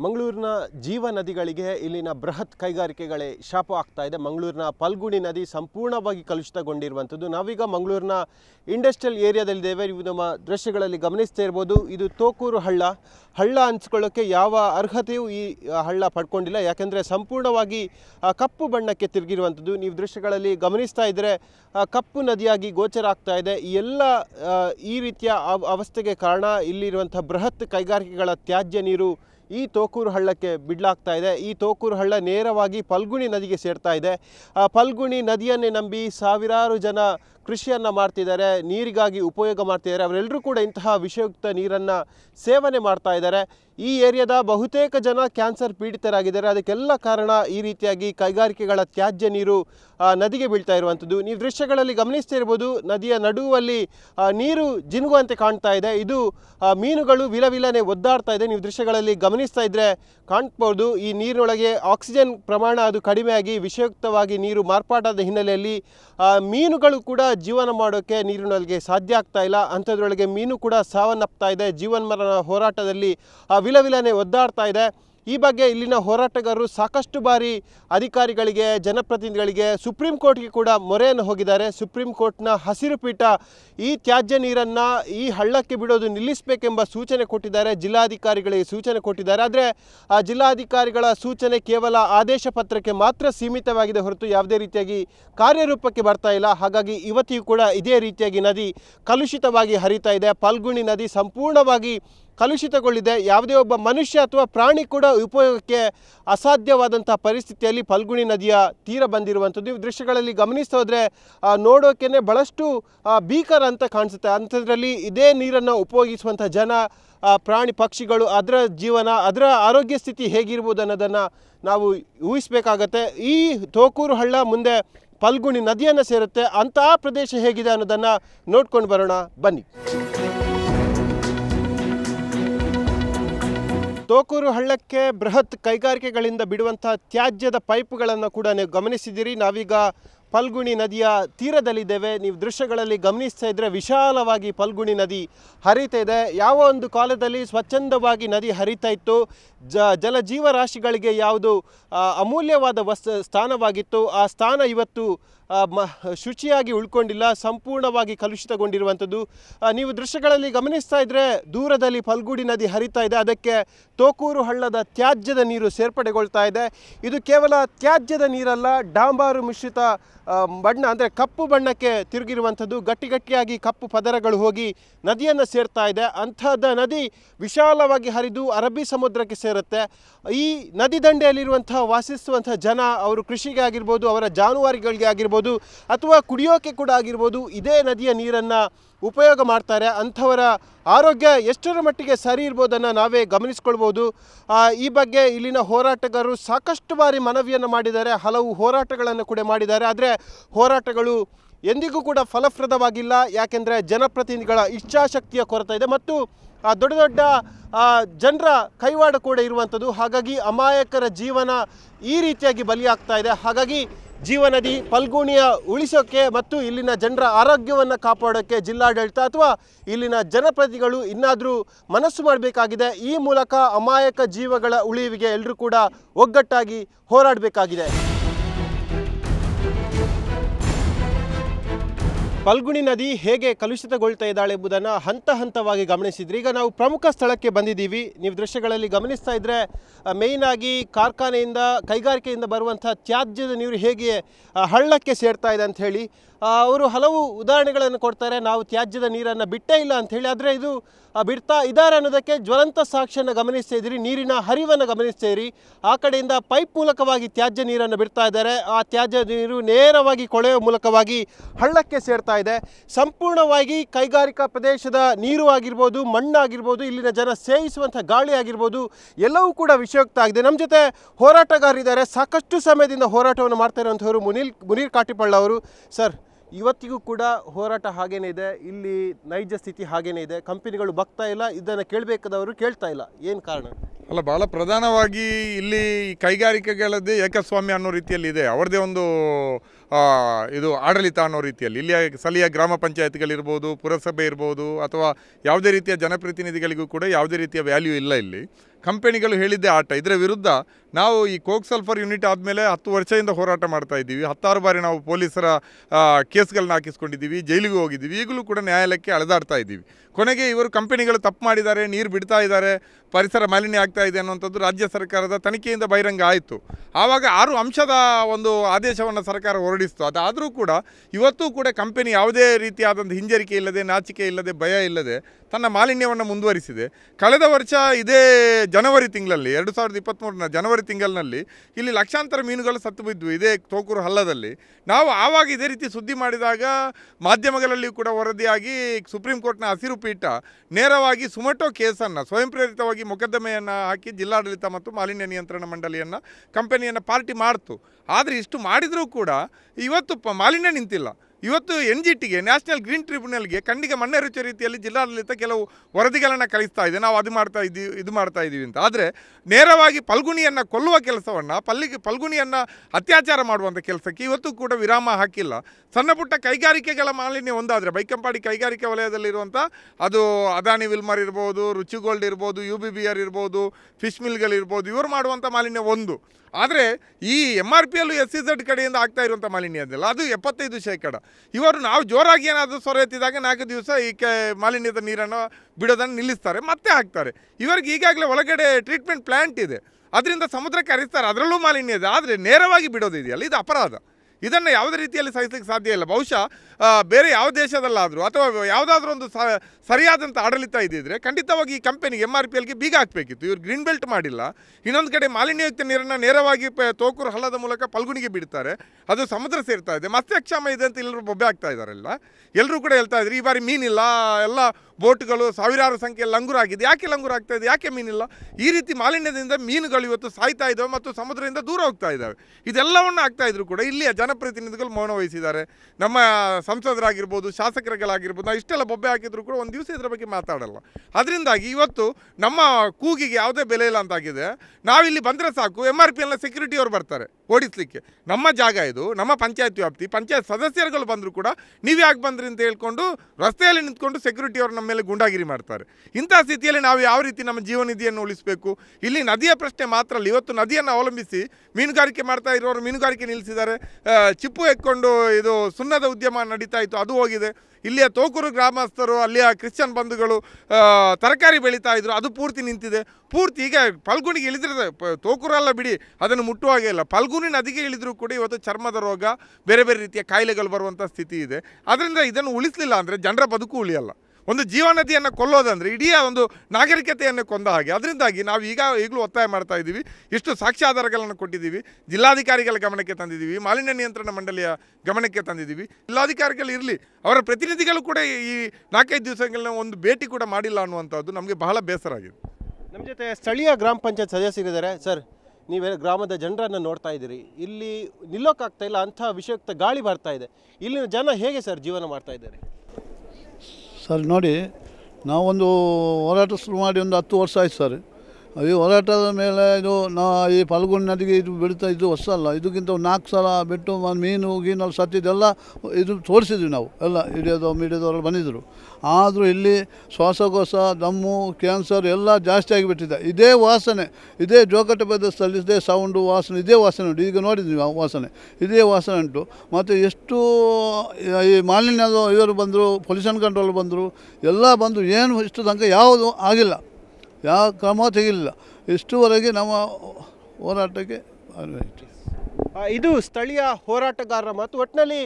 ಮಂಗಳೂರಿನ ಜೀವ ನದಿಗಳಿಗೆ ಇಲ್ಲಿನ ಬೃಹತ್ ಕೈಗಾರಿಕೆಗಳೇ ಶಾಪ ಆಗ್ತಾ ಇದೆ. ಮಂಗಳೂರಿನ ಪಲ್ಗುಣಿ ನದಿ ಸಂಪೂರ್ಣವಾಗಿ ಕಲುಷಿತಗೊಂಡಿರುವಂಥದ್ದು. ನಾವೀಗ ಮಂಗಳೂರಿನ ಇಂಡಸ್ಟ್ರಿಯಲ್ ಏರಿಯಾದಲ್ಲಿದ್ದೇವೆ. ನೀವು ನಮ್ಮ ದೃಶ್ಯಗಳಲ್ಲಿ ಗಮನಿಸ್ತಾ ಇರ್ಬೋದು, ಇದು ತೋಕೂರು ಹಳ್ಳ. ಹಳ್ಳ ಹಂಚ್ಕೊಳ್ಳೋಕ್ಕೆ ಯಾವ ಅರ್ಹತೆಯೂ ಈ ಹಳ್ಳ ಪಡ್ಕೊಂಡಿಲ್ಲ. ಯಾಕೆಂದರೆ ಸಂಪೂರ್ಣವಾಗಿ ಕಪ್ಪು ಬಣ್ಣಕ್ಕೆ ತಿರುಗಿರುವಂಥದ್ದು. ನೀವು ದೃಶ್ಯಗಳಲ್ಲಿ ಗಮನಿಸ್ತಾ ಇದ್ದರೆ ಕಪ್ಪು ನದಿಯಾಗಿ ಗೋಚರ ಆಗ್ತಾ ಇದೆ. ಎಲ್ಲ ಈ ರೀತಿಯ ಅವ- ಅವಸ್ಥೆಗೆ ಕಾರಣ ಇಲ್ಲಿರುವಂಥ ಬೃಹತ್ ಕೈಗಾರಿಕೆಗಳ ತ್ಯಾಜ್ಯ ನೀರು ಈ ತೋಕೂರು ಹಳ್ಳಕ್ಕೆ ಬಿಡ್ಲಾಗ್ತಾ ಇದೆ. ಈ ತೋಕೂರು ಹಳ್ಳ ನೇರವಾಗಿ ಫಲ್ಗುಣಿ ನದಿಗೆ ಸೇರ್ತಾ ಇದೆ. ಆ ಫಲ್ಗುಣಿ ನದಿಯನ್ನೇ ನಂಬಿ ಸಾವಿರಾರು ಜನ ಕೃಷಿಯನ್ನು ಮಾಡ್ತಿದ್ದಾರೆ, ನೀರಿಗಾಗಿ ಉಪಯೋಗ ಮಾಡ್ತಿದ್ದಾರೆ, ಅವರೆಲ್ಲರೂ ಕೂಡ ಇಂತಹ ವಿಷಯುಕ್ತ ನೀರನ್ನು ಸೇವನೆ ಮಾಡ್ತಾ ಇದ್ದಾರೆ. ಈ ಏರಿಯಾದ ಬಹುತೇಕ ಜನ ಕ್ಯಾನ್ಸರ್ ಪೀಡಿತರಾಗಿದ್ದಾರೆ. ಅದಕ್ಕೆಲ್ಲ ಕಾರಣ ಈ ರೀತಿಯಾಗಿ ಕೈಗಾರಿಕೆಗಳ ತ್ಯಾಜ್ಯ ನೀರು ನದಿಗೆ ಬೀಳ್ತಾ ಇರುವಂಥದ್ದು. ನೀವು ದೃಶ್ಯಗಳಲ್ಲಿ ಗಮನಿಸ್ತಾ ಇರ್ಬೋದು ನದಿಯ ನಡುವಲ್ಲಿ ನೀರು ಜಿನುಗುವಂತೆ ಕಾಣ್ತಾ ಇದೆ. ಇದು ಮೀನುಗಳು ವಿಲವಿಲನೆ ಒದ್ದಾಡ್ತಾ ಇದೆ. ನೀವು ದೃಶ್ಯಗಳಲ್ಲಿ ಗಮನಿಸ್ತಾ ಇದ್ರೆ ಕಾಣ್ಬೋದು, ಈ ನೀರಿನೊಳಗೆ ಆಕ್ಸಿಜನ್ ಪ್ರಮಾಣ ಅದು ಕಡಿಮೆಯಾಗಿ, ವಿಷಯುಕ್ತವಾಗಿ ನೀರು ಮಾರ್ಪಾಟಾದ ಹಿನ್ನೆಲೆಯಲ್ಲಿ ಮೀನುಗಳು ಕೂಡ ಜೀವನ ಮಾಡೋಕ್ಕೆ ನೀರಿನೊಳಗೆ ಸಾಧ್ಯ ಆಗ್ತಾ ಇಲ್ಲ. ಅಂಥದ್ರೊಳಗೆ ಮೀನು ಕೂಡ ಸಾವನ್ನಪ್ತಾ ಇದೆ. ಜೀವನ್ಮರಣ ಹೋರಾಟದಲ್ಲಿ ಆ, ವಿಲವಿಲನೆ ಒದ್ದಾಡ್ತಾ ಇದೆ. ಈ ಬಗ್ಗೆ ಇಲ್ಲಿನ ಹೋರಾಟಗಾರರು ಸಾಕಷ್ಟು ಬಾರಿ ಅಧಿಕಾರಿಗಳಿಗೆ, ಜನಪ್ರತಿನಿಧಿಗಳಿಗೆ, ಸುಪ್ರೀಂ ಕೋರ್ಟ್ಗೆ ಕೂಡ ಮೊರೆಯನ್ನು ಹೋಗಿದ್ದಾರೆ. ಸುಪ್ರೀಂ ಕೋರ್ಟ್ನ ಹಸಿರು ಪೀಠ ಈ ತ್ಯಾಜ್ಯ ನೀರನ್ನು ಈ ಹಳ್ಳಕ್ಕೆ ಬಿಡೋದು ನಿಲ್ಲಿಸಬೇಕೆಂಬ ಸೂಚನೆ ಕೊಟ್ಟಿದ್ದಾರೆ. ಜಿಲ್ಲಾಧಿಕಾರಿಗಳಿಗೆ ಸೂಚನೆ ಕೊಟ್ಟಿದ್ದಾರೆ. ಆದರೆ ಆ ಜಿಲ್ಲಾಧಿಕಾರಿಗಳ ಸೂಚನೆ ಕೇವಲ ಆದೇಶ ಪತ್ರಕ್ಕೆ ಮಾತ್ರ ಸೀಮಿತವಾಗಿದೆ ಹೊರತು ಯಾವುದೇ ರೀತಿಯಾಗಿ ಕಾರ್ಯರೂಪಕ್ಕೆ ಬರ್ತಾ ಇಲ್ಲ. ಹಾಗಾಗಿ ಇವತ್ತಿಗೂ ಕೂಡ ಇದೇ ರೀತಿಯಾಗಿ ನದಿ ಕಲುಷಿತವಾಗಿ ಹರಿತಾ ಇದೆ. ಪಲ್ಗುಣಿ ನದಿ ಸಂಪೂರ್ಣವಾಗಿ ಕಲುಷಿತಗೊಂಡಿದೆ ಯಾವುದೇ ಒಬ್ಬ ಮನುಷ್ಯ ಅಥವಾ ಪ್ರಾಣಿ ಕೂಡ ಉಪಯೋಗಕ್ಕೆ ಅಸಾಧ್ಯವಾದಂಥ ಪರಿಸ್ಥಿತಿಯಲ್ಲಿ ಫಲ್ಗುಣಿ ನದಿಯ ತೀರ ಬಂದಿರುವಂಥದ್ದು. ಈ ದೃಶ್ಯಗಳಲ್ಲಿ ಗಮನಿಸೋದ್ರೆ ಹೋದರೆ ನೋಡೋಕೆ ಭಾಳಷ್ಟು ಭೀಕರ ಅಂತ ಕಾಣಿಸುತ್ತೆ. ಅಂಥದ್ರಲ್ಲಿ ಇದೇ ನೀರನ್ನು ಉಪಯೋಗಿಸುವಂಥ ಜನ ಪ್ರಾಣಿ ಪಕ್ಷಿಗಳು, ಅದರ ಜೀವನ, ಅದರ ಆರೋಗ್ಯ ಸ್ಥಿತಿ ಹೇಗಿರ್ಬೋದು ಅನ್ನೋದನ್ನು ನಾವು ಊಹಿಸಬೇಕಾಗತ್ತೆ. ಈ ತೋಕೂರು ಹಳ್ಳ ಮುಂದೆ ಫಲ್ಗುಣಿ ನದಿಯನ್ನು ಸೇರುತ್ತೆ. ಅಂತಹ ಪ್ರದೇಶ ಹೇಗಿದೆ ಅನ್ನೋದನ್ನು ನೋಡ್ಕೊಂಡು ಬರೋಣ. ಬನ್ನಿ. ತೋಕೂರು ಹಳ್ಳಕ್ಕೆ ಬೃಹತ್ ಕೈಗಾರಿಕೆಗಳಿಂದ ಬಿಡುವಂತಹ ತ್ಯಾಜ್ಯದ ಪೈಪ್ಗಳನ್ನು ಕೂಡ ನೀವು ಗಮನಿಸಿದ್ದೀರಿ. ನಾವೀಗ ಫಲ್ಗುಣಿ ನದಿಯ ತೀರದಲ್ಲಿದ್ದೇವೆ. ನೀವು ದೃಶ್ಯಗಳಲ್ಲಿ ಗಮನಿಸ್ತಾ ಇದ್ದರೆ ವಿಶಾಲವಾಗಿ ಫಲ್ಗುಣಿ ನದಿ ಹರಿತಾ ಇದೆ. ಯಾವ ಒಂದು ಕಾಲದಲ್ಲಿ ಸ್ವಚ್ಛಂದವಾಗಿ ನದಿ ಹರಿತಾ ಇತ್ತು, ಜ, ಜಲಜೀವರಾಶಿಗಳಿಗೆ ಯಾವುದು ಅಮೂಲ್ಯವಾದ ವಸ್ ಸ್ಥಾನವಾಗಿತ್ತು, ಆ ಸ್ಥಾನ ಇವತ್ತು ಮ, ಶುಚಿಯಾಗಿ ಉಳ್ಕೊಂಡಿಲ್ಲ, ಸಂಪೂರ್ಣವಾಗಿ ಕಲುಷಿತಗೊಂಡಿರುವಂಥದ್ದು. ನೀವು ದೃಶ್ಯಗಳಲ್ಲಿ ಗಮನಿಸ್ತಾ ಇದ್ದರೆ ದೂರದಲ್ಲಿ ಫಲ್ಗುಡಿ ನದಿ ಹರಿತಾ ಇದೆ. ಅದಕ್ಕೆ ತೋಕೂರು ಹಳ್ಳದ ತ್ಯಾಜ್ಯದ ನೀರು ಸೇರ್ಪಡೆಗೊಳ್ತಾ ಇದೆ. ಇದು ಕೇವಲ ತ್ಯಾಜ್ಯದ ನೀರಲ್ಲ, ಡಾಂಬಾರು ಮಿಶ್ರಿತ ಬಣ್ಣ, ಅಂದರೆ ಕಪ್ಪು ಬಣ್ಣಕ್ಕೆ ತಿರುಗಿರುವಂಥದ್ದು. ಗಟ್ಟಿ ಗಟ್ಟಿಯಾಗಿ ಕಪ್ಪು ಪದರಗಳು ಹೋಗಿ ನದಿಯನ್ನು ಸೇರ್ತಾ ಇದೆ. ಅಂಥದ್ದ ನದಿ ವಿಶಾಲವಾಗಿ ಹರಿದು ಅರಬ್ಬಿ ಸಮುದ್ರಕ್ಕೆ ಸೇರುತ್ತೆ. ಈ ನದಿ ದಂಡೆಯಲ್ಲಿರುವಂಥ ವಾಸಿಸುವಂಥ ಜನ, ಅವರು ಕೃಷಿಗೆ ಆಗಿರ್ಬೋದು, ಅವರ ಜಾನುವಾರುಗಳಿಗೆ ಆಗಿರ್ಬೋದು ಅಥವಾ ಕುಡಿಯೋಕೆ ಕೂಡ ಆಗಿರ್ಬೋದು ಇದೇ ನದಿಯ ನೀರನ್ನು ಉಪಯೋಗ ಮಾಡ್ತಾರೆ. ಅಂಥವರ ಆರೋಗ್ಯ ಎಷ್ಟರ ಮಟ್ಟಿಗೆ ಸರಿ ಇರ್ಬೋದನ್ನು ನಾವೇ ಗಮನಿಸ್ಕೊಳ್ಬೋದು. ಈ ಬಗ್ಗೆ ಇಲ್ಲಿನ ಹೋರಾಟಗಾರರು ಸಾಕಷ್ಟು ಬಾರಿ ಮನವಿಯನ್ನು ಮಾಡಿದ್ದಾರೆ. ಹಲವು ಹೋರಾಟಗಳನ್ನು ಕೂಡ ಮಾಡಿದ್ದಾರೆ. ಆದರೆ ಹೋರಾಟಗಳು ಎಂದಿಗೂ ಕೂಡ ಫಲಪ್ರದವಾಗಿಲ್ಲ. ಯಾಕೆಂದರೆ ಜನಪ್ರತಿನಿಧಿಗಳ ಇಚ್ಛಾಶಕ್ತಿಯ ಕೊರತೆ ಇದೆ ಮತ್ತು ದೊಡ್ಡ ದೊಡ್ಡ ಜನರ ಕೈವಾಡ ಕೂಡ ಇರುವಂಥದ್ದು. ಹಾಗಾಗಿ ಅಮಾಯಕರ ಜೀವನ ಈ ರೀತಿಯಾಗಿ ಬಲಿಯಾಗ್ತಾ ಇದೆ. ಹಾಗಾಗಿ ಜೀವನದಿ ಫಲ್ಗುಣಿಯ ಉಳಿಸೋಕ್ಕೆ ಮತ್ತು ಇಲ್ಲಿನ ಜನರ ಆರೋಗ್ಯವನ್ನು ಕಾಪಾಡೋಕ್ಕೆ ಜಿಲ್ಲಾಡಳಿತ ಅಥವಾ ಇಲ್ಲಿನ ಜನಪ್ರತಿಗಳು ಇನ್ನಾದರೂ ಮನಸ್ಸು ಮಾಡಬೇಕಾಗಿದೆ, ಈ ಮೂಲಕ ಅಮಾಯಕ ಜೀವಗಳ ಉಳಿವಿಗೆ ಎಲ್ಲರೂ ಕೂಡ ಒಗ್ಗಟ್ಟಾಗಿ ಹೋರಾಡಬೇಕಾಗಿದೆ. ಫಲ್ಗುಣಿ ನದಿ ಹೇಗೆ ಕಲುಷಿತಗೊಳ್ತಾ ಇದ್ದಾಳೆ ಎಂಬುದನ್ನು ಹಂತ ಹಂತವಾಗಿ ಗಮನಿಸಿದ್ರಿ. ಈಗ ನಾವು ಪ್ರಮುಖ ಸ್ಥಳಕ್ಕೆ ಬಂದಿದ್ದೀವಿ. ನೀವು ದೃಶ್ಯಗಳಲ್ಲಿ ಗಮನಿಸ್ತಾ ಇದ್ದರೆ ಮೇಯ್ನ್ ಆಗಿ ಕಾರ್ಖಾನೆಯಿಂದ, ಕೈಗಾರಿಕೆಯಿಂದ ಬರುವಂಥ ತ್ಯಾಜ್ಯದ ನೀರು ಹೇಗೆ ಹಳ್ಳಕ್ಕೆ ಸೇರ್ತಾ ಇದೆ ಅಂತ ಹೇಳಿ ಅವರು ಹಲವು ಉದಾಹರಣೆಗಳನ್ನು ಕೊಡ್ತಾರೆ. ನಾವು ತ್ಯಾಜ್ಯದ ನೀರನ್ನು ಬಿಟ್ಟೇ ಇಲ್ಲ ಅಂತ ಹೇಳಿ, ಆದರೆ ಇದು ಬಿಡ್ತಾ ಇದ್ದಾರೆ ಅನ್ನೋದಕ್ಕೆ ಜ್ವಲಂತ ಸಾಕ್ಷಿಯನ್ನು ಗಮನಿಸ್ತಾ ಇದ್ದೀರಿ ನೀರಿನ ಹರಿವನ್ನು ಗಮನಿಸ್ತಾ ಇರಿ ಆ ಕಡೆಯಿಂದ ಪೈಪ್ ಮೂಲಕವಾಗಿ ತ್ಯಾಜ್ಯ ನೀರನ್ನು ಬಿಡ್ತಾ ಇದ್ದಾರೆ. ಆ ತ್ಯಾಜ್ಯ ನೀರು ನೇರವಾಗಿ ಕೊಳೆಯುವ ಮೂಲಕವಾಗಿ ಹಳ್ಳಕ್ಕೆ ಸೇರ್ತಾ ಇದೆ. ಸಂಪೂರ್ಣವಾಗಿ ಕೈಗಾರಿಕಾ ಪ್ರದೇಶದ ನೀರು ಆಗಿರ್ಬೋದು ಮಣ್ಣಾಗಿರ್ಬೋದು ಇಲ್ಲಿನ ಜನ ಸೇವಿಸುವಂಥ ಗಾಳಿ ಆಗಿರ್ಬೋದು, ಎಲ್ಲವೂ ಕೂಡ ವಿಷಯುಕ್ತ ಆಗಿದೆ. ನಮ್ಮ ಜೊತೆ ಹೋರಾಟಗಾರರಿದ್ದಾರೆ. ಸಾಕಷ್ಟು ಸಮಯದಿಂದ ಹೋರಾಟವನ್ನು ಮಾಡ್ತಾ ಇರುವಂಥವರು ಮುನಿಲ್, ಮುನೀರ್ ಕಾಟಿಪಳ್ಳ ಅವರು. ಸರ್ ಇವತ್ತಿಗೂ ಕೂಡ ಹೋರಾಟ ಹಾಗೇನೇ ಇದೆ. ಇಲ್ಲಿ ನೈಜ ಸ್ಥಿತಿ ಹಾಗೇನೇ ಇದೆ. ಕಂಪನಿಗಳು ಬಗ್ತಾ ಇಲ್ಲ. ಇದನ್ನು ಕೇಳಬೇಕಾದವರು ಕೇಳ್ತಾ ಇಲ್ಲ. ಏನು ಕಾರಣ? ಅಲ್ಲ ಭಾಳ ಪ್ರಧಾನವಾಗಿ ಇಲ್ಲಿ ಕೈಗಾರಿಕೆಗಳದ್ದೇ ಏಕಸ್ವಾಮ್ಯ ಅನ್ನೋ ರೀತಿಯಲ್ಲಿ ಇದೆ. ಅವ್ರದ್ದೇ ಒಂದು ಇದು ಆಡಳಿತ ಅನ್ನೋ ರೀತಿಯಲ್ಲಿ. ಇಲ್ಲಿಯ ಸ್ಥಳೀಯ ಗ್ರಾಮ ಪಂಚಾಯತ್ಗಳಿರ್ಬೋದು, ಪುರಸಭೆ ಇರ್ಬೋದು, ಅಥವಾ ಯಾವುದೇ ರೀತಿಯ ಜನಪ್ರತಿನಿಧಿಗಳಿಗೂ ಕೂಡ ಯಾವುದೇ ರೀತಿಯ ವ್ಯಾಲ್ಯೂ ಇಲ್ಲ ಇಲ್ಲಿ. ಕಂಪೆನಿಗಳು ಹೇಳಿದ್ದೇ ಆಟ. ಇದರ ವಿರುದ್ಧ ನಾವು ಈ ಕೋಕ್ ಸಲ್ಫರ್ ಯೂನಿಟ್ ಆದಮೇಲೆ ಹತ್ತು ವರ್ಷದಿಂದ ಹೋರಾಟ ಮಾಡ್ತಾ ಇದ್ದೀವಿ. ಹತ್ತಾರು ಬಾರಿ ನಾವು ಪೊಲೀಸರ ಕೇಸ್ಗಳನ್ನ ಹಾಕಿಸ್ಕೊಂಡಿದ್ದೀವಿ, ಜೈಲಿಗೆ ಹೋಗಿದ್ದೀವಿ. ಈಗಲೂ ಕೂಡ ನ್ಯಾಯಾಲಯಕ್ಕೆ ಅಳೆದಾಡ್ತಾ ಇದ್ದೀವಿ. ಕೊನೆಗೆ ಇವರು ಕಂಪೆನಿಗಳು ತಪ್ಪು ಮಾಡಿದ್ದಾರೆ, ನೀರು ಬಿಡ್ತಾ ಇದ್ದಾರೆ, ಪರಿಸರ ಮಾಲಿನ್ಯ ಆಗ್ತಾ ಇದೆ ಅನ್ನುವಂಥದ್ದು ರಾಜ್ಯ ಸರ್ಕಾರದ ತನಿಖೆಯಿಂದ ಬಹಿರಂಗ ಆಯಿತು. ಆವಾಗ ಆರು ಅಂಶದ ಒಂದು ಆದೇಶವನ್ನು ಸರ್ಕಾರ ಹೊರಡಿಸ್ತು. ಅದಾದರೂ ಕೂಡ ಇವತ್ತೂ ಕೂಡ ಕಂಪೆನಿ ಯಾವುದೇ ರೀತಿಯಾದಂಥ ಹಿಂಜರಿಕೆ ಇಲ್ಲದೆ, ನಾಚಿಕೆ ಇಲ್ಲದೆ, ಭಯ ಇಲ್ಲದೆ ತನ್ನ ಮಾಲಿನ್ಯವನ್ನು ಮುಂದುವರಿಸಿದೆ. ಕಳೆದ ವರ್ಷ ಇದೇ ಜನವರಿ ತಿಂಗಳಲ್ಲಿ, ಎರಡು ಸಾವಿರದ ಇಪ್ಪತ್ತ್ಮೂರನ ಜನವರಿ ತಿಂಗಳಿನಲ್ಲಿ ಇಲ್ಲಿ ಲಕ್ಷಾಂತರ ಮೀನುಗಳು ಸತ್ತು ಬಿದ್ವು ಇದೇ ತೋಕೂರು ಹಳ್ಳದಲ್ಲಿ. ನಾವು ಆವಾಗ ಇದೇ ರೀತಿ ಸುದ್ದಿ ಮಾಡಿದಾಗ ಮಾಧ್ಯಮಗಳಲ್ಲಿ ಕೂಡ ವರದಿಯಾಗಿ ಸುಪ್ರೀಂ ಕೋರ್ಟ್ನ ಹಸಿರು ಪೀಠ ನೇರವಾಗಿ ಸುಮಟೋ ಕೇಸನ್ನು, ಸ್ವಯಂ ಪ್ರೇರಿತವಾಗಿ ಮೊಕದ್ದಮೆಯನ್ನು ಹಾಕಿ ಜಿಲ್ಲಾಡಳಿತ ಮತ್ತು ಮಾಲಿನ್ಯ ನಿಯಂತ್ರಣ ಮಂಡಳಿಯನ್ನು, ಕಂಪನಿಯನ್ನು ಪಾರ್ಟಿ ಮಾಡ್ತು. ಆದರೆ ಇಷ್ಟು ಮಾಡಿದರೂ ಕೂಡ ಇವತ್ತು ಮಾಲಿನ್ಯ ನಿಂತಿಲ್ಲ. ಇವತ್ತು ಎನ್ ಜಿ ಟಿಗೆ ನ್ಯಾಷನಲ್ ಗ್ರೀನ್ ಟ್ರಿಬ್ಯುನಲ್ಗೆ ಕಣ್ಣಿಗೆ ರುಚಿ ರೀತಿಯಲ್ಲಿ ಜಿಲ್ಲಾಡಳಿತ ಕೆಲವು ವರದಿಗಳನ್ನು ಕಳಿಸ್ತಾ ಇದೆ. ನಾವು ಅದು ಮಾಡ್ತಾ ಇದ್ದೀವಿ, ಇದು ಮಾಡ್ತಾ ಇದ್ದೀವಿ ಅಂತ. ಆದರೆ ನೇರವಾಗಿ ಪಲ್ಗುಣಿಯನ್ನು ಕೊಲ್ಲುವ ಕೆಲಸವನ್ನು, ಪಲ್ಲಿಗೆ, ಪಲ್ಗುಣಿಯನ್ನು ಅತ್ಯಾಚಾರ ಮಾಡುವಂಥ ಕೆಲಸಕ್ಕೆ ಇವತ್ತು ಕೂಡ ವಿರಾಮ ಹಾಕಿಲ್ಲ. ಸಣ್ಣ ಪುಟ್ಟ ಕೈಗಾರಿಕೆಗಳ ಮಾಲಿನ್ಯ ಒಂದಾದರೆ, ಬೈಕಂಪಾಡಿ ಕೈಗಾರಿಕೆ ವಲಯದಲ್ಲಿರುವಂಥ ಅದು ಅದಾನಿ ವಿಲ್ಮರ್ ಇರ್ಬೋದು, ರುಚಿಗೋಲ್ಡ್ ಇರ್ಬೋದು, ಯು ಬಿ ಬಿ ಆರ್ ಇರ್ಬೋದು, ಫಿಶ್ ಮಿಲ್ಗಳಿರ್ಬೋದು, ಇವರು ಮಾಡುವಂಥ ಮಾಲಿನ್ಯ ಒಂದು. ಆದರೆ ಈ M R P L S C Z ಕಡೆಯಿಂದ ಆಗ್ತಾ ಇರುವಂಥ ಮಾಲಿನ್ಯ ಅದೆಲ್ಲ. ಅದು ಎಪ್ಪತ್ತೈದು ಶೇಕಡ. ಇವರು ನಾವು ಜೋರಾಗಿ ಏನಾದರೂ ಸೊರೆ ಎತ್ತಿದಾಗ ನಾಲ್ಕು ದಿವಸ ಈ ಕೆ ಮಾಲಿನ್ಯದ ನೀರನ್ನು ಬಿಡೋದನ್ನು ನಿಲ್ಲಿಸ್ತಾರೆ, ಮತ್ತೆ ಹಾಕ್ತಾರೆ. ಇವರಿಗೆ ಈಗಾಗಲೇ ಒಳಗಡೆ ಟ್ರೀಟ್ಮೆಂಟ್ ಪ್ಲ್ಯಾಂಟ್ ಇದೆ. ಅದರಿಂದ ಸಮುದ್ರಕ್ಕೆ ಹರಿಸ್ತಾರೆ. ಅದರಲ್ಲೂ ಮಾಲಿನ್ಯ ಇದೆ. ಆದರೆ ನೇರವಾಗಿ ಬಿಡೋದಿದೆಯಲ್ಲ, ಇದು ಅಪರಾಧ. ಇದನ್ನು ಯಾವುದೇ ರೀತಿಯಲ್ಲಿ ಸಹಿಸಲಿಕ್ಕೆ ಸಾಧ್ಯ ಇಲ್ಲ. ಬಹುಶಃ ಬೇರೆ ಯಾವ ದೇಶದಲ್ಲಾದರೂ ಅಥವಾ ಯಾವುದಾದ್ರೂ ಒಂದು ಸರಿಯಾದಂಥ ಆಡಳಿತ ಇದ್ದಿದ್ರೆ ಖಂಡಿತವಾಗಿ ಈ ಕಂಪನಿಗೆ ಎಂ ಆರ್ ಪಿ ಎಲ್ಗೆ ಬೀಗ ಹಾಕಬೇಕಿತ್ತು. ಇವರು ಗ್ರೀನ್ ಬೆಲ್ಟ್ ಮಾಡಿಲ್ಲ. ಇನ್ನೊಂದು ಕಡೆ ಮಾಲಿನ್ಯಯುಕ್ತ ನೀರನ್ನು ನೇರವಾಗಿ ತೋಕೂರು ಹಳ್ಳದ ಮೂಲಕ ಪಲ್ಗುಣಿಗೆ ಬಿಡ್ತಾರೆ. ಅದು ಸಮುದ್ರ ಸೇರ್ತಾ ಇದೆ. ಮತ್ಸ್ಯಕ್ಷಾಮ ಇದೆ ಅಂತ ಎಲ್ಲರೂ ಬೊಬ್ಬೆ ಆಗ್ತಾ ಇದ್ದಾರೆಲ್ಲ. ಎಲ್ಲರೂ ಕೂಡ ಹೇಳ್ತಾ ಇದ್ರು, ಈ ಬಾರಿ ಮೀನಿಲ್ಲ. ಎಲ್ಲ ಬೋಟ್ಗಳು ಸಾವಿರಾರು ಸಂಖ್ಯೆಯಲ್ಲಿ ಲಂಗುರ ಆಗಿದೆ. ಯಾಕೆ ಲಂಗೂರು ಆಗ್ತಾ ಇದೆ? ಯಾಕೆ ಮೀನಿಲ್ಲ? ಈ ರೀತಿ ಮಾಲಿನ್ಯದಿಂದ ಮೀನುಗಳು ಇವತ್ತು ಸಾಯ್ತಾ ಇದ್ದಾವೆ ಮತ್ತು ಸಮುದ್ರದಿಂದ ದೂರ ಹೋಗ್ತಾ ಇದ್ದಾವೆ ಇದೆಲ್ಲವನ್ನು ಆಗ್ತಾ ಇದ್ರು ಕೂಡ ಇಲ್ಲಿಯ ಜನಪ್ರತಿನಿಧಿಗಳು ಮೌನ ವಹಿಸಿದ್ದಾರೆ. ನಮ್ಮ ಸಂಸದರಾಗಿರ್ಬೋದು, ಶಾಸಕರುಗಳಾಗಿರ್ಬೋದು, ನಾವು ಇಷ್ಟೆಲ್ಲ ಬೊಬ್ಬೆ ಹಾಕಿದ್ರು ಕೂಡ ಒಂದು ದಿವಸ ಇದರ ಬಗ್ಗೆ ಮಾತಾಡಲ್ಲ. ಅದರಿಂದಾಗಿ ಇವತ್ತು ನಮ್ಮ ಕೂಗಿಗೆ ಯಾವುದೇ ಬೆಲೆ ಇಲ್ಲ ಅಂತಾಗಿದೆ. ನಾವಿಲ್ಲಿ ಬಂದರೆ ಸಾಕು ಎಂ ಆರ್ ಪಿ ಎಲ್ಲ ಸೆಕ್ಯೂರಿಟಿಯವರು ಬರ್ತಾರೆ ಓಡಿಸ್ಲಿಕ್ಕೆ. ನಮ್ಮ ಜಾಗ ಇದು, ನಮ್ಮ ಪಂಚಾಯತ್ ವ್ಯಾಪ್ತಿ, ಪಂಚಾಯತ್ ಸದಸ್ಯರುಗಳು ಬಂದರೂ ಕೂಡ ನೀವು ಯಾಕೆ ಬಂದ್ರಿ ಅಂತ ಹೇಳ್ಕೊಂಡು ರಸ್ತೆಯಲ್ಲಿ ನಿಂತ್ಕೊಂಡು ಸೆಕ್ಯೂರಿಟಿಯವರು ನಮ್ಮ ಮೇಲೆ ಗುಂಡಾಗಿರಿ ಮಾಡ್ತಾರೆ. ಇಂಥ ಸ್ಥಿತಿಯಲ್ಲಿ ನಾವು ಯಾವ ರೀತಿ ನಮ್ಮ ಜೀವನಿಧಿಯನ್ನು ಉಳಿಸಬೇಕು? ಇಲ್ಲಿ ನದಿಯ ಪ್ರಶ್ನೆ ಮಾತ್ರ ಅಲ್ಲ, ಇವತ್ತು ನದಿಯನ್ನು ಅವಲಂಬಿಸಿ ಮೀನುಗಾರಿಕೆ ಮಾಡ್ತಾ ಇರೋರು ಮೀನುಗಾರಿಕೆ ನಿಲ್ಲಿಸಿದ್ದಾರೆ. ಚಿಪ್ಪು ಎಕ್ಕೊಂಡು ಇದು ಸುಣ್ಣದ ಉದ್ಯಮ ನಡೀತಾ ಇತ್ತು, ಅದು ಹೋಗಿದೆ. ಇಲ್ಲಿಯ ತೋಕೂರು ಗ್ರಾಮಸ್ಥರು, ಅಲ್ಲಿಯ ಕ್ರಿಶ್ಚಿಯನ್ ಬಂಧುಗಳು ತರಕಾರಿ ಬೆಳೀತಾ ಇದ್ರು, ಅದು ಪೂರ್ತಿ ನಿಂತಿದೆ. ಪೂರ್ತಿ ಈಗ ಫಲ್ಗುಣಿಗೆ ಇಳಿದಿರೋದೆ ತೋಕೂರಲ್ಲ ಬಿಡಿ, ಅದನ್ನು ಮುಟ್ಟುವಾಗೆ ಇಲ್ಲ. ಫಲ್ಗುಣಿ ನದಿಗೆ ಇಳಿದರೂ ಕೂಡ ಇವತ್ತು ಚರ್ಮದ ರೋಗ, ಬೇರೆ ಬೇರೆ ರೀತಿಯ ಕಾಯಿಲೆಗಳು ಬರುವಂಥ ಸ್ಥಿತಿ ಇದೆ. ಅದರಿಂದ ಇದನ್ನು ಉಳಿಸಲಿಲ್ಲ ಅಂದರೆ ಜನರ ಬದುಕು ಉಳಿಯಲ್ಲ. ಒಂದು ಜೀವನದಿಯನ್ನು ಕೊಲ್ಲೋದಂದರೆ ಇಡೀ ಒಂದು ನಾಗರಿಕತೆಯನ್ನು ಕೊಂದ ಹಾಗೆ. ಅದರಿಂದಾಗಿ ನಾವು ಈಗ ಈಗಲೂ ಒತ್ತಾಯ ಮಾಡ್ತಾ ಇದ್ದೀವಿ. ಇಷ್ಟು ಸಾಕ್ಷ್ಯಾಧಾರಗಳನ್ನು ಕೊಟ್ಟಿದ್ದೀವಿ. ಜಿಲ್ಲಾಧಿಕಾರಿಗಳ ಗಮನಕ್ಕೆ ತಂದಿದ್ದೀವಿ. ಮಾಲಿನ್ಯ ನಿಯಂತ್ರಣ ಮಂಡಳಿಯ ಗಮನಕ್ಕೆ ತಂದಿದ್ದೀವಿ. ಜಿಲ್ಲಾಧಿಕಾರಿಗಳು ಇರಲಿ, ಅವರ ಪ್ರತಿನಿಧಿಗಳು ಕೂಡ ಈ ನಾಲ್ಕೈದು ದಿವಸಗಳನ್ನ ಒಂದು ಭೇಟಿ ಕೂಡ ಮಾಡಿಲ್ಲ ಅನ್ನುವಂಥದ್ದು ನಮಗೆ ಬಹಳ ಬೇಸರ ಆಗಿದೆ. ನಮ್ಮ ಜೊತೆ ಸ್ಥಳೀಯ ಗ್ರಾಮ ಪಂಚಾಯತ್ ಸದಸ್ಯರಿದ್ದಾರೆ. ಸರ್, ನೀವೇ ಗ್ರಾಮದ ಜನರನ್ನು ನೋಡ್ತಾ ಇದ್ದೀರಿ. ಇಲ್ಲಿ ನಿಲ್ಲೋಕ್ಕಾಗ್ತಾ ಇಲ್ಲ, ಅಂಥ ವಿಷಯುಕ್ತ ಗಾಳಿ ಬರ್ತಾ ಇದೆ. ಇಲ್ಲಿನ ಜನ ಹೇಗೆ ಸರ್ ಜೀವನ ಮಾಡ್ತಾ ಇದ್ದಾರೆ? ಸರ್ ನೋಡಿ ನಾವೊಂದು ಹೋರಾಟ ಶುರು ಮಾಡಿ ಒಂದು ಹತ್ತು ವರ್ಷ ಆಯ್ತು ಸರ್. ಈ ಹೋರಾಟದ ಮೇಲೆ ಇದು ನಾ ಈ ಫಲ್ಗುಣಿ ನದಿಗೆ ಇದು ಬಿಡ್ತಾ ಇದು ಹೊಸಲ್ಲ. ಇದಕ್ಕಿಂತ ನಾಲ್ಕು ಸಲ ಬಿಟ್ಟು ಮೀನು ಗೀನಲ್ಲಿ ಸತ್ತಿದ್ದೆಲ್ಲ ಇದು ತೋರಿಸಿದ್ವಿ ನಾವು. ಎಲ್ಲ ಹಿಡಿಯೋದು ಮೀಡಿಯಾದವರು ಬಂದಿದ್ದರು ಆದರೂ ಇಲ್ಲಿ ಶ್ವಾಸಕೋಶ, ದಮ್ಮು, ಕ್ಯಾನ್ಸರ್ ಎಲ್ಲ ಜಾಸ್ತಿ ಆಗಿಬಿಟ್ಟಿದೆ. ಇದೇ ವಾಸನೆ. ಇದೇ ಜೋಕಟ ಪ್ರದೇಶದಲ್ಲಿ ಇದೇ ಸೌಂಡು, ವಾಸನೆ, ಇದೇ ವಾಸನೆ ಉಂಟು. ಈಗ ನೋಡಿದ್ವಿ ಆ ವಾಸನೆ. ಇದೇ ವಾಸನೆ ಉಂಟು. ಮತ್ತು ಎಷ್ಟು ಈ ಮಾಲಿನ್ಯದ ಇವರು ಬಂದರು, ಪೊಲ್ಯೂಷನ್ ಕಂಟ್ರೋಲ್ ಬಂದರು, ಎಲ್ಲ ಬಂದು ಏನು ಇಷ್ಟು ತನಕ ಯಾವುದು ಆಗಿಲ್ಲ. ಯಾವ ಕ್ರಮ ತೆಗಿಲಿಲ್ಲ. ಇಷ್ಟುವರೆಗೆ ನಮ್ಮ ಹೋರಾಟಕ್ಕೆ. ಇದು ಸ್ಥಳೀಯ ಹೋರಾಟಗಾರರ ಮಾತು. ಒಟ್ಟಿನಲ್ಲಿ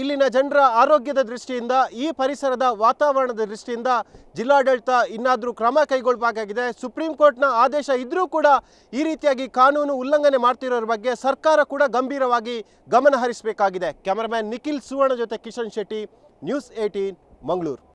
ಇಲ್ಲಿನ ಜನರ ಆರೋಗ್ಯದ ದೃಷ್ಟಿಯಿಂದ, ಈ ಪರಿಸರದ ವಾತಾವರಣದ ದೃಷ್ಟಿಯಿಂದ ಜಿಲ್ಲಾಡಳಿತ ಇನ್ನಾದರೂ ಕ್ರಮ ಕೈಗೊಳ್ಳಬೇಕಾಗಿದೆ ಸುಪ್ರೀಂ ಕೋರ್ಟ್ನ ಆದೇಶ ಇದ್ದರೂ ಕೂಡ ಈ ರೀತಿಯಾಗಿ ಕಾನೂನು ಉಲ್ಲಂಘನೆ ಮಾಡ್ತಿರೋರ ಬಗ್ಗೆ ಸರ್ಕಾರ ಕೂಡ ಗಂಭೀರವಾಗಿ ಗಮನ ಹರಿಸಬೇಕಾಗಿದೆ ಕ್ಯಾಮರಾಮ್ಯಾನ್ ನಿಖಿಲ್ ಸುವರ್ಣ ಜೊತೆ ಕಿಶನ್ ಶೆಟ್ಟಿ, ನ್ಯೂಸ್ ಏಯ್ಟೀನ್, ಮಂಗಳೂರು.